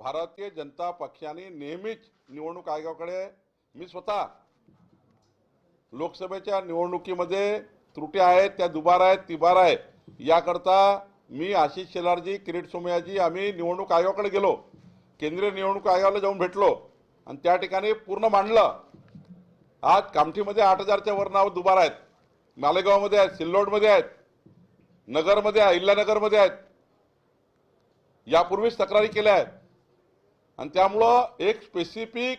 भारतीय जनता पक्षाने नेहमीच निवडणूक आयोगाकडे मी स्वतः लोकसभेच्या निवडणुकीमध्ये त्रुटी आहेत त्या दुबार आहेत तिबार आहे याकरता मी आशिष शेलारजी किरीट सोमयाजी आम्ही निवडणूक आयोगाकडे गेलो. केंद्रीय निवडणूक आयोगाला जाऊन भेटलो. आणि त्या ठिकाणी पूर्ण मांडलं. आज कामठीमध्ये आठ हजारच्या वर नाव दुबार आहेत. मालेगावमध्ये आहेत सिल्लोडमध्ये आहेत नगरमध्ये आहे अहिल्यानगरमध्ये आहेत. यापूर्वीच तक्रारी केल्या आहेत. आणि त्यामुळं एक स्पेसिफिक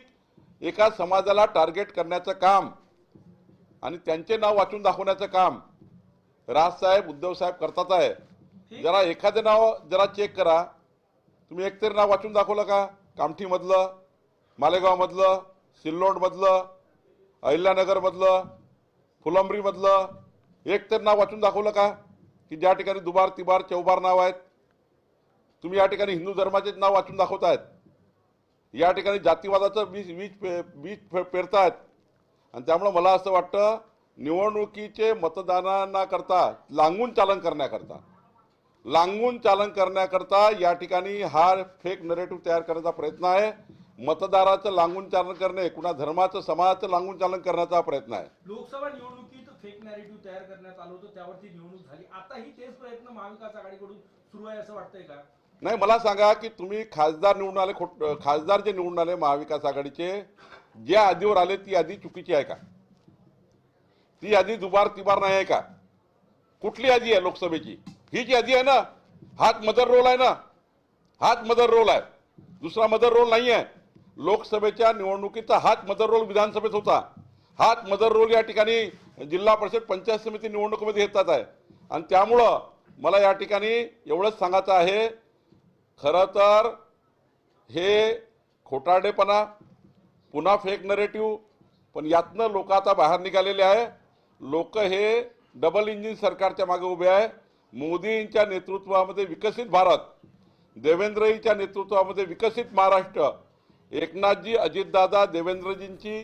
एका समाजाला टार्गेट करण्याचं काम आणि त्यांचे नाव वाचून दाखवण्याचं काम राजसाहेब उद्धवसाहेब करतात आहे. जरा एखादं नाव जरा चेक करा. तुम्ही एक तरी नाव वाचून दाखवलं का? कामठीमधलं मालेगावमधलं सिल्लोडमधलं अहिल्यानगरमधलं फुलंब्रीमधलं एक तरी नाव वाचून दाखवलं का? की ज्या ठिकाणी दुबार तिबार चौबार नाव आहेत. तुम्ही या ठिकाणी हिंदू धर्माचे नाव वाचून दाखवतायत. या ठिकाणी जातीवादाचं बीज बीज पे- बीज पे- पेरतायत. आणि त्यामुळं मला असं वाटतं निवडणुकीचे मतदानांना करता लांगून चालन करण्याकरता लांगून चालन करण्याकरता या ठिकाणी हा फेक नरेटिव्ह तयार करण्याचा प्रयत्न आहे. मतदाराचं लांगून चालन करणे कुणा धर्माचं समाजाचं लांगून चालन करण्याचा प्रयत्न आहे. लोकसभा निवडणुकीत फेक नॅरेटिव्ह तयार करण्यात आलं होतं त्यावरती निवडणूक झाली. आताही तेच प्रयत्न महाविकास आघाडीकडून सुरू आहे असं वाटतंय का? नाही मला सांगा की तुम्ही खासदार निवडून आले खोट खासदार जे निवडून आले महाविकास आघाडीचे ज्या यादीवर आले ती यादी चुकीची आहे का? ती यादी दुबार तिबार नाही आहे का? कुठली यादी आहे लोकसभेची? ही जी यादी आहे ना हाच मदर रोल आहे ना हाच मदर रोल आहे. दुसरा मदर रोल नाही आहे. लोकसभेच्या निवडणुकीचा हाच मदर रोल विधानसभेत होता. हाच मदर रोल या ठिकाणी जिल्हा परिषद पंचायत समिती निवडणुकीमध्ये घेतात आहे. आणि त्यामुळं मला या ठिकाणी एवढंच सांगायचं आहे खरं तर हे खोटारडेपणा पुन्हा फेक नरेटिव्ह पण यातनं लोक आता बाहेर निघालेले आहे. लोक हे डबल इंजिन सरकारच्या मागे उभे आहे. मोदींच्या नेतृत्वामध्ये विकसित भारत देवेंद्रजीच्या नेतृत्वामध्ये विकसित महाराष्ट्र. एकनाथजी अजितदादा देवेंद्रजींची